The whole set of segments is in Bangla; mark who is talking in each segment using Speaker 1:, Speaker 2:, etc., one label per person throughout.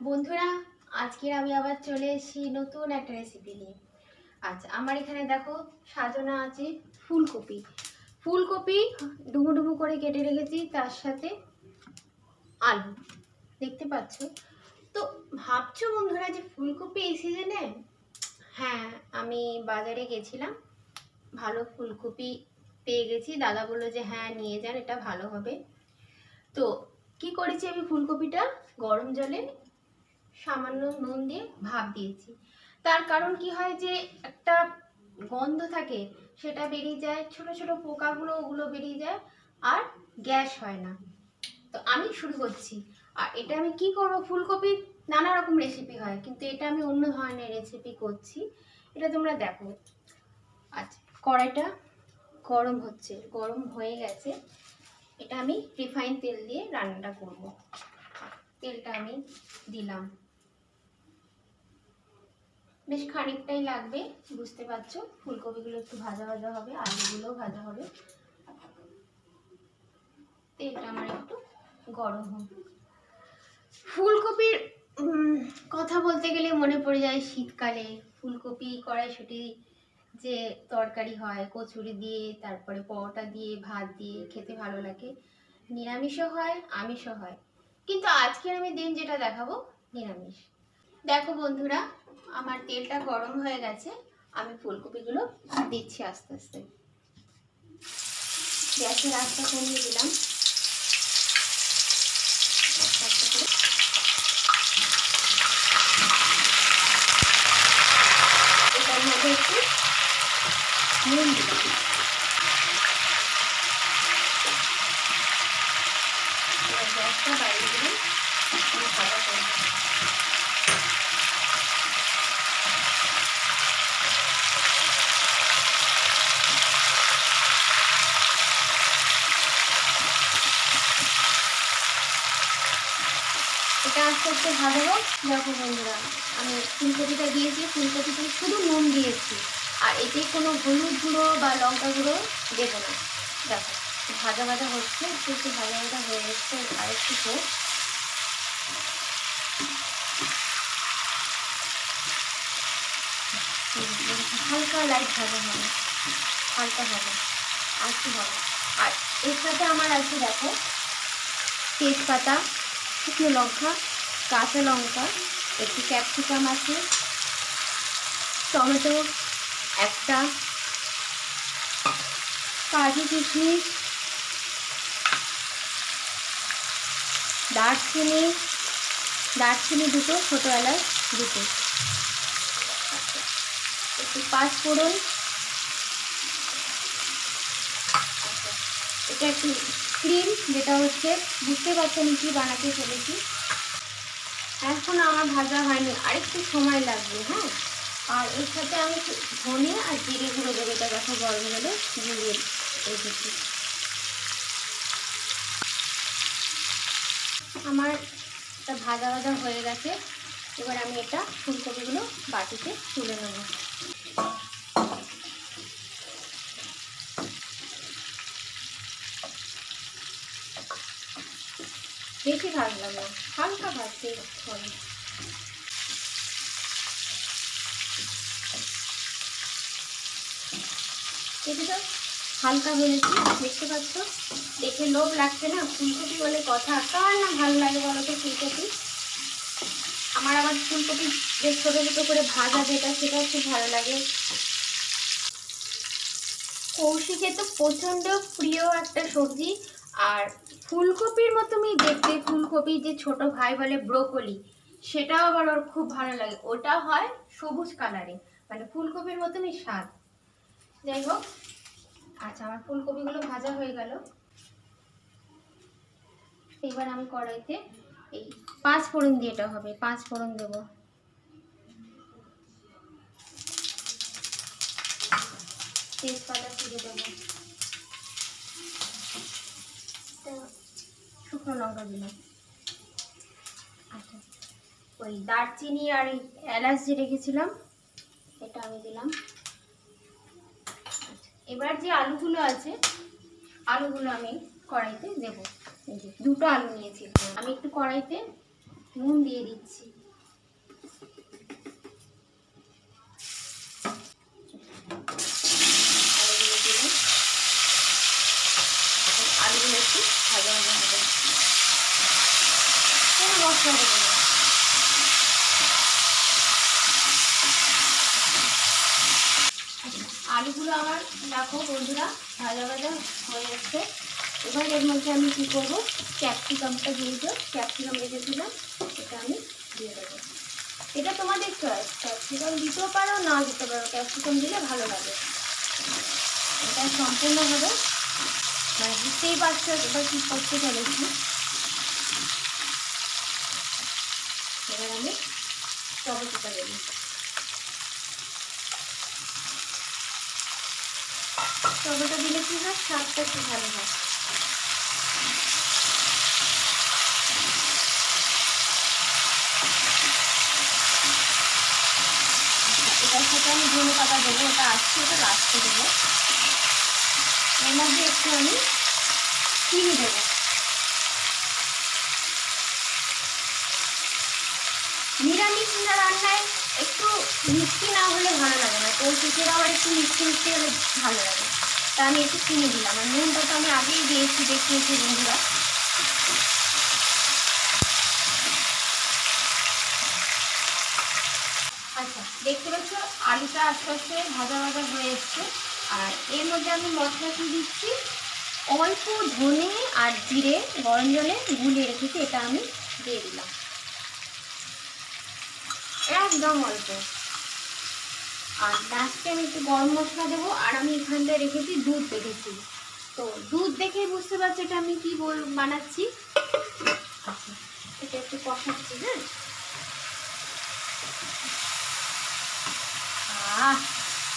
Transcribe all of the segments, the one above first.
Speaker 1: বন্ধুরা আজকে আমি আবার চলে এসেছি নতুন একটা রেসিপি নিয়ে। আচ্ছা আমার এখানে দেখো, সাজানো আছে ফুলকপি। ফুলকপি ডুমো ডুমো করে কেটে রেখেছি, তার সাথে আলু। দেখতে পাচ্ছ? তো ভাবছ বন্ধুরা যে ফুলকপি এই সিজনে হ্যাঁ আমি বাজারে গেছিলাম, ভালো ফুলকপি পেয়ে গেছি। দাদা বলল যে হ্যাঁ নিয়ে যান, এটা ভালো হবে। তো কি করেছি আমি ফুলকপিটা? গরম জলে সামান্য নুন দিয়ে ভাপ দিয়েছি। তার কারণ কি হয় যে, একটা গন্ধ থাকে, সেটা বেরিয়ে যায়, ছোট ছোট পোকাগুলো, ওগুলো বেরিয়ে যায়, আর গ্যাস হয় না। তো আমি শুরু করছি। আর এটা আমি কি করব, ফুলকপির নানা রকম রেসিপি হয়, কিন্তু এটা আমি অন্য ধরনের রেসিপি করছি। এটা তোমরা দেখো। আচ্ছা কড়াইটা গরম হচ্ছে, গরম হয়ে গেছে। এটা আমি রিফাইন তেল দিয়ে রান্নাটা করব। তেলটা আমি দিলাম। বেশ খানিকটাই লাগবে, বুঝতে পারছ? ফুলকপিগুলো একটু ভাজা ভাজা হবে, আলুগুলোও ভাজা হবে। তেলটা আমার একটু গরম হবে ফুলকপির কথা বলতে গেলে মনে পড়ে যায় শীতকালে। ফুলকপি কড়াইশুটি যে তরকারি হয়, কচুরি দিয়ে, তারপরে পরোটা দিয়ে, ভাত দিয়ে, খেতে ভালো লাগে। নিরামিষও হয়, আমিষও হয়। কিন্তু আজকের আমি দিন যেটা দেখাবো, নিরামিষ। দেখো বন্ধুরা আমার তেলটা গরম হয়ে গেছে, আমি ফুলকপিগুলো দিচ্ছি আস্তে আস্তে। গ্যাসের আস্তা কমিয়ে দিলাম। এটার মধ্যে একটু নুন দিলাম এবার গ্যাসটা বাড়িয়ে দিলাম আমি ভাজা করব আস্তে ভাজাবো দেখো বন্ধুরা, আমি ফুলকপিটা দিয়েছি, ফুলকপিতে শুধু নুন দিয়েছি। আর এতে কোনো হলুদ গুঁড়ো বা লঙ্কা গুঁড়ো দেবো না। দেখো, ভাজা ভাজা হচ্ছে, একটু একটু ভাজা ভাজা হয়ে যাচ্ছে আর একটু হোক হালকা লাইট ভাজা হবে, হালকা ভাজা আর কি হবে। আর এর সাথে আমার আছে, দেখো, তেজপাতা, শুকনো লঙ্কা কাঁচা লঙ্কা একটি ক্যাপসিকাম আছে টমেটো একটা কাজু কিশমিশ দারচিনি দারচিনি দুটো ছোটো এলাচ দুটো। একটু পাঁচ ফোড়ন। আচ্ছা, এটা একটু ক্রিম যেটা হচ্ছে বুঝতে পারছেন কি বানাতে চলেছি। এখন আমার ভাজা হয়নি, আরেকটু সময় লাগবে হ্যাঁ? আর এর সাথে আমি ধনে আর জিরে গুঁড়ো এটা দেখো গরম হলে গুঁড়িয়ে রেখেছি। আমার এটা ভাজা ভাজা হয়ে গেছে, এবার আমি এটা ফুলকপিগুলো বাটিতে তুলে নেব। বেশি ভাজলাম না হালকা ভাজতে হবে। এদিকে হালকা ভেজেছি দেখতে পাচ্ছ? দেখে লোভ লাগছে না? ফুলকপি বলে কথা। কার না ভালো লাগে বলো তো ফুলকপি? আমার আবার ফুলকপি যে ছোটো ছোটো করে ভাজা যেটা, সেটাও খুব ভালো লাগে। কৌশিকে তো প্রচণ্ড প্রিয় একটা সবজি। আর ফুলকপির মতনই দেখতে ফুলকপি যে ছোট ভাই বলে ব্রোকলি, সেটাও আবার ওর খুব ভালো লাগে। ওটা হয় সবুজ কালারে মানে ফুলকপির মতনই স্বাদ। যাই হোক আচ্ছা আমার ফুলকপিগুলো ভাজা হয়ে গেল। এবার আমি কড়াইতে এই পাঁচ ফোড়ন দিয়ে এটা হবে, পাঁচ ফোড়ন দেবো। তেজপাতা ছিঁড়ে দেবো। শুকনো লঙ্কা দিলাম আচ্ছা ওই দারচিনি আর এলাচ যে রেখেছিলাম এটা আমি দিলাম। আচ্ছা, এবার যে আলুগুলো আছে আলুগুলো আমি কড়াইতে দেবো। দুটো আলু নিয়েছি। আমি একটু কড়াইতে নুন দিয়ে দিচ্ছি আলুগুলো দিলাম। এখন আলুগুলো একটু ভাজা ভাজা হবে কোনো মশলা দেবো না আলুগুলো আমার দেখো বন্ধুরা, ভাজা ভাজা হয়ে যাচ্ছে এবার এর মধ্যে আমি কী করব? ক্যাপসিকামটা দিয়ে দেবো ক্যাপসিকাম রেখেছিলাম, এটা আমি দিয়ে দেবো। এটা তোমাদের চয়েস ক্যাপসিকাম দিতেও পারো, না দিতে পারো। ক্যাপসিকাম দিলে ভালো লাগে। এটা সম্পূর্ণভাবে মানে বুঝতেই পারছ এবার কী করতে চলেছি এবার আমি টমেটোটা দেবো টমেটো দিলে কি হয়? স্বাদটা একটু ভালো হয়। এটার সাথে আমি ধনে পাতা দেবো ওটা আসছে ওটা লাস্টে দেবো। এর মধ্যে একটু আমি চিনি দেবো। নিরামিষ রান্নায় একটু মিষ্টি না হলে ভালো লাগে না তো কৌশিকের আবার একটু মিষ্টি মিষ্টি হলে ভালো লাগে। তা আমি একটু চিনি দিলাম। আর নুনটা তো আমি আগেই দিয়েছি, দেখিয়েছি বন্ধুরা। আচ্ছা দেখতে পাচ্ছ, আলুটা আস্তে আস্তে ভাজা ভাজা হয়ে এসছে। আর এর মধ্যে আমি মশলা কি দিচ্ছি অল্প ধনে আর জিরে, গরম জলে গুলিয়ে রেখেছি, এটা আমি দিয়ে দিলাম। একদম অল্প। আর লাস্টে আমি একটু গরম মশলা দেবো, আর আমি এখানটায় রেখেছি দুধ রেখেছি তো দুধ দেখে বুঝতে পারছি এটা আমি কি বল, বানাচ্ছি? আচ্ছা এটা একটু কষাচ্ছি হ্যাঁ?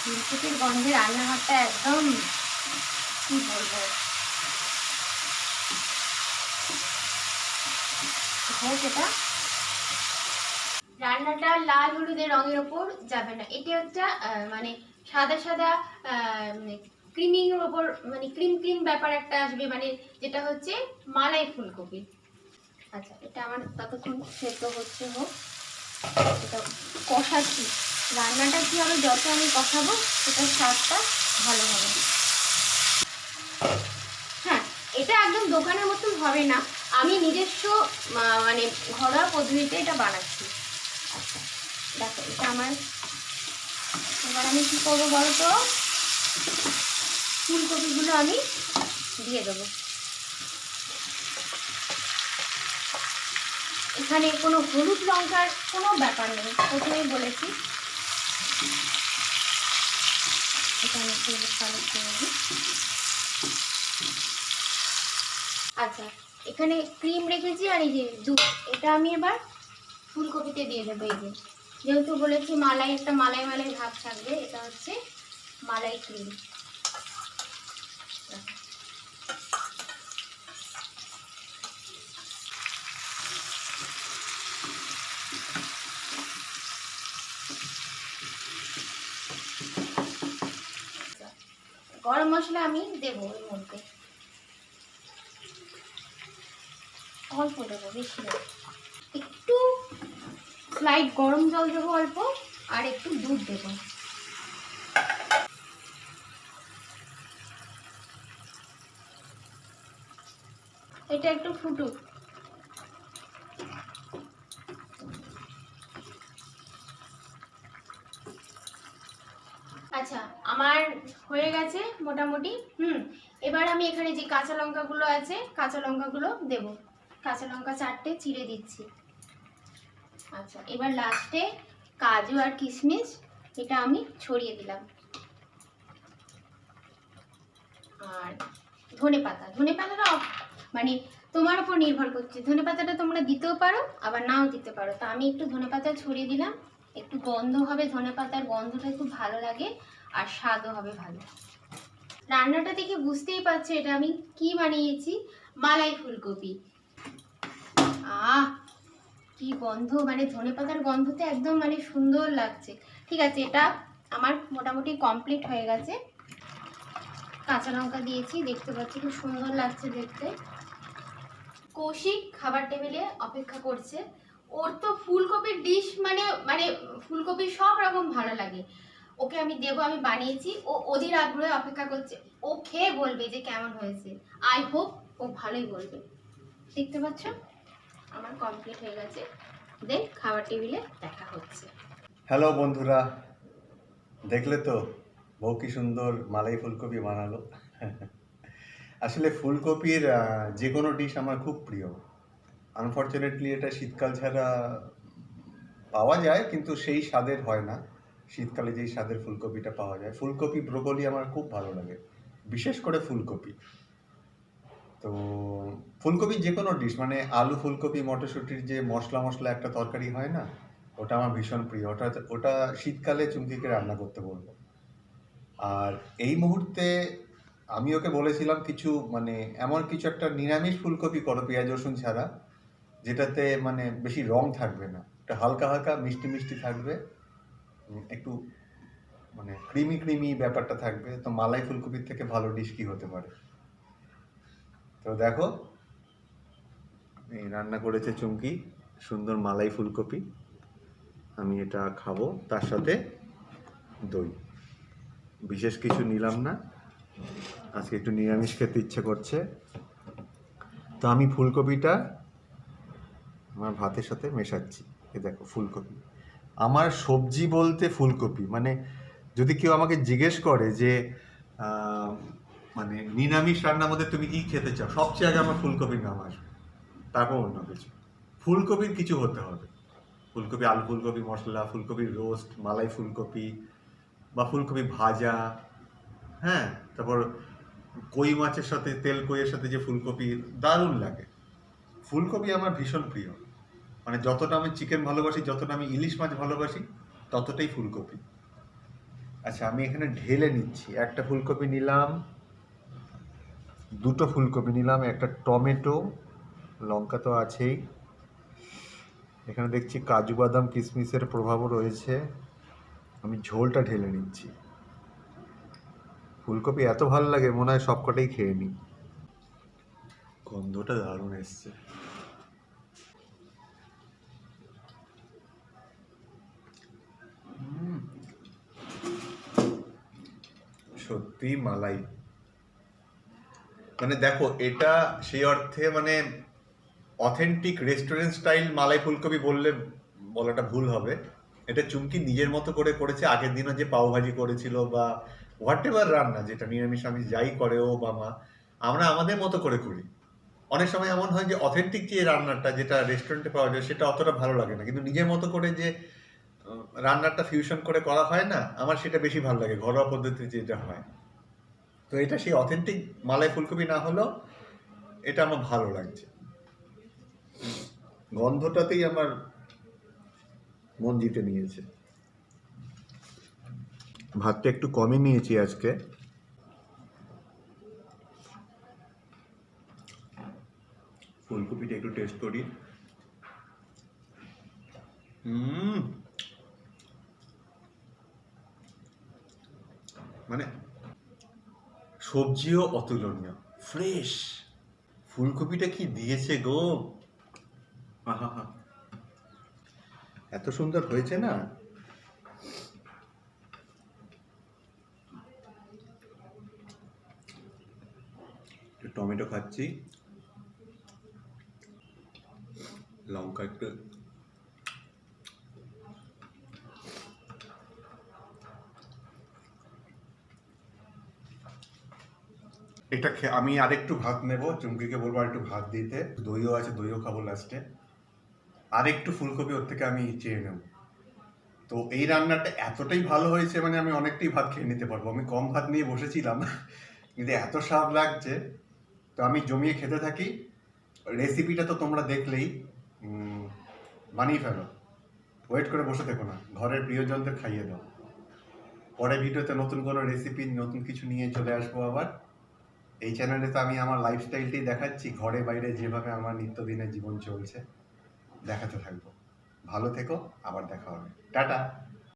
Speaker 1: ফুলকপির গন্ধে রান্নাঘরটা একদম কি বলব? হোক এটা? রান্নাটা লাল হলুদের রঙের ওপর যাবে না। এটা হচ্ছে মানে সাদা সাদা ক্রিমির ওপর মানে ক্রিম ক্রিম ব্যাপার একটা আসবে মানে যেটা হচ্ছে মালাই ফুলকপি। আচ্ছা এটা আমার ততক্ষণ সেদ্ধ হচ্ছে হোক। এটা কষাচ্ছি। রান্নাটা কি হবে, যত আমি কষাবো, সেটার স্বাদটা ভালো হবে। হ্যাঁ এটা একদম দোকানের মতন হবে না। আমি নিজস্ব মানে ঘরোয়া পদ্ধতিতে এটা বানাচ্ছি। দেখো, এটা আমার। এবার আমি কী করব বলো তো? ফুলকপিগুলো আমি দিয়ে দেবো। এখানে কোনো হলুদ লঙ্কার কোনো ব্যাপার নেই, প্রথমেই বলেছি। এখানে। আচ্ছা এখানে ক্রিম রেখেছি আর এই যে দুধ, এটা আমি এবার ফুলকপিতে দিয়ে দেবো, এই যে। যেহেতু বলেছি মালাই, একটা মালাই মালাই ভাব থাকবে, এটা হচ্ছে মালাই ক্রিম। গরম মশলা আমি দেবো এর মধ্যে। অল্প দেবো, বেশি একটু স্লাইড গরম জল দেবো অল্প, আর একটু দুধ দেবো। এটা একটু ফুটুক। আচ্ছা আমার হয়ে গেছে মোটামুটি। হুম, এবার আমি এখানে যে কাঁচা লঙ্কাগুলো আছে, কাঁচা লঙ্কাগুলো দেব। কাঁচা লঙ্কা চারটে চিড়ে দিচ্ছি। আচ্ছা এবার লাস্টে কাজু আর কিশমিশ এটা আমি ছড়িয়ে দিলাম। আর ধনে পাতা, ধনে পাতাটা মানে তোমার উপর নির্ভর করছে। ধনে পাতাটা তোমরা দিতেও পারো, আবার নাও দিতে পারো। তা আমি একটু ধনে পাতা ছড়িয়ে দিলাম। একটু গন্ধ হবে, ধনে পাতার গন্ধটা খুব ভালো লাগে, আর স্বাদও হবে ভালো। রান্নাটা দেখে বুঝতেই পারছ এটা আমি কি বানিয়েছি? মালাই ফুলকপি। কি গন্ধ মানে ধনে পাতার গন্ধতে একদম মানে সুন্দর লাগছে। ঠিক আছে, এটা আমার মোটামুটি কমপ্লিট হয়ে গেছে। কাঁচা লঙ্কা দিয়েছি, দেখতে পাচ্ছি খুব সুন্দর লাগছে দেখতে। কৌশিক খাবার টেবিলে অপেক্ষা করছে। ওর তো ফুলকপির ডিশ মানে মানে ফুলকপি সব রকম ভালো লাগে। ওকে আমি দেবো, আমি বানিয়েছি। ও অধীর আগ্রহে অপেক্ষা করছে। ও খেয়ে বলবে যে কেমন হয়েছে। আই হোপ ও ভালোই বলবে। দেখতে পাচ্ছ? আমার কমপ্লিট হয়ে গেছে। দেন টেবিলে দেখা হচ্ছে।
Speaker 2: হ্যালো বন্ধুরা, দেখলে তো? বউ কি সুন্দর মালাই ফুলকপি বানালো। আসলে ফুলকপির যে কোনো ডিশ আমার খুব প্রিয়। আনফর্চুনেটলি এটা শীতকাল ছাড়া পাওয়া যায়, কিন্তু সেই স্বাদের হয় না। শীতকালে যেই স্বাদের ফুলকপিটা পাওয়া যায়। ফুলকপি ব্রোকলি আমার খুব ভালো লাগে। বিশেষ করে ফুলকপি। তো ফুলকপি যে কোনো ডিশ মানে আলু, ফুলকপি, মটরশুঁটির যে মশলা মশলা একটা তরকারি হয় না, ওটা আমার ভীষণ প্রিয়। ওটা ওটা শীতকালে চুমকিকে রান্না করতে বলব। আর এই মুহূর্তে আমি ওকে বলেছিলাম কিছু মানে এমন কিছু একটা নিরামিষ ফুলকপি করো, পেঁয়াজ, রসুন ছাড়া, যেটাতে মানে বেশি রং থাকবে না। একটা হালকা হালকা, মিষ্টি মিষ্টি থাকবে। একটু মানে ক্রিমি ক্রিমি ব্যাপারটা থাকবে। তো মালাই ফুলকপির থেকে ভালো ডিশ কি হতে পারে? তো দেখো, এই রান্না করেছে চুমকি, সুন্দর মালাই ফুলকপি। আমি এটা খাব, তার সাথে দই। বিশেষ কিছু নিলাম না, আজকে একটু নিরামিষ খেতে ইচ্ছে করছে। তো আমি ফুলকপিটা আমার ভাতের সাথে মেশাচ্ছি। এ দেখো, ফুলকপি। আমার সবজি বলতে ফুলকপি মানে যদি কেউ আমাকে জিজ্ঞেস করে যে মানে নিরামিষ রান্নার মধ্যে তুমি কি খেতে চাও? সবচেয়ে আগে আমার ফুলকপির নাম আসবে। তারপর অন্য কিছু। ফুলকপির কিছু হতে হবে। ফুলকপি আলু ফুলকপি, মশলা ফুলকপির রোস্ট, মালাই ফুলকপি বা ফুলকপি ভাজা হ্যাঁ? তারপর কই মাছের সাথে, তেল কইয়ের সাথে যে ফুলকপি, দারুণ লাগে। ফুলকপি আমার ভীষণ প্রিয়। মানে যতটা আমি চিকেন ভালোবাসি, যতটা আমি ইলিশ মাছ ভালোবাসি, ততটাই ফুলকপি। আচ্ছা আমি এখানে ঢেলে নিচ্ছি। একটা ফুলকপি নিলাম। দুটো ফুলকপি নিলাম, একটা টমেটো, লঙ্কা তো আছেই। এখানে দেখছি কাজু বাদাম কিশমিশের প্রভাবও রয়েছে। আমি ঝোলটা ঢেলে নিচ্ছি। ফুলকপি এত ভালো লাগে, মনে হয় সবকটাই খেয়ে নিই। গন্ধটা দারুণ এসছে। সত্যি মালাই। মানে দেখো, এটা সেই অর্থে মানে অথেন্টিক রেস্টুরেন্ট স্টাইল মালাই ফুলকপি বললে বলাটা ভুল হবে। এটা চুমকি নিজের মতো করে করেছে, আগের দিনও যে পাওভাজি করেছিল বা হোয়াট এভার রান্না যেটা নিরামিষ আমি যাই করে ও বা মা, আমরা আমাদের মতো করে করি। অনেক সময় এমন হয় যে অথেন্টিক যে রান্নাটা যেটা রেস্টুরেন্টে পাওয়া যায়, সেটা অতটা ভালো লাগে না। কিন্তু নিজের মতো করে যে রান্নাটা ফিউশন করে করা হয় না, আমার সেটা বেশি ভালো লাগে, ঘরোয়া পদ্ধতিতে যেটা হয়। তো এটা সেই অথেন্টিক মালাই ফুলকপি না হলেও এটা আমার ভালো লাগছে। গন্ধটাতেই আমার মন জিতে নিয়েছে। ভাতটা একটু কমই নিয়েছি আজকে। ফুলকপিটা একটু টেস্ট করি। হুম। মানে সবজিও অতুলনীয়। ফ্রেশ। ফুলকপিটা কি দিয়েছে গো? এত সুন্দর হয়েছে না? টমেটো খাচ্ছি। লঙ্কা একটু এটা আমি আরেকটু ভাত নেব, চুমকিকে বলব আর একটু ভাত দিতে। দইও আছে, দইও খাব লাস্টে আর একটু ফুলকপি ওর থেকে আমি চেয়ে নেব। তো এই রান্নাটা এতটাই ভালো হয়েছে মানে আমি অনেকটাই ভাত খেয়ে নিতে পারব। আমি কম ভাত নিয়ে বসেছিলাম, কিন্তু এত স্বাদ লাগছে। তো আমি জমিয়ে খেতে থাকি। রেসিপিটা তো তোমরা দেখলেই বানিয়ে ফেলো। ওয়েট করে বসে থেকো না। ঘরের প্রিয়জনদের খাইয়ে দাও। পরে ভিডিওতে নতুন কোনো রেসিপি নতুন কিছু নিয়ে চলে আসব আবার। এই চ্যানেলে তো আমি আমার লাইফস্টাইলটাই দেখাচ্ছি, ঘরে বাইরে যেভাবে আমার নিত্যদিনের জীবন চলছে, দেখাতে থাকব। ভালো থেকো, আবার দেখা হবে। টাটা!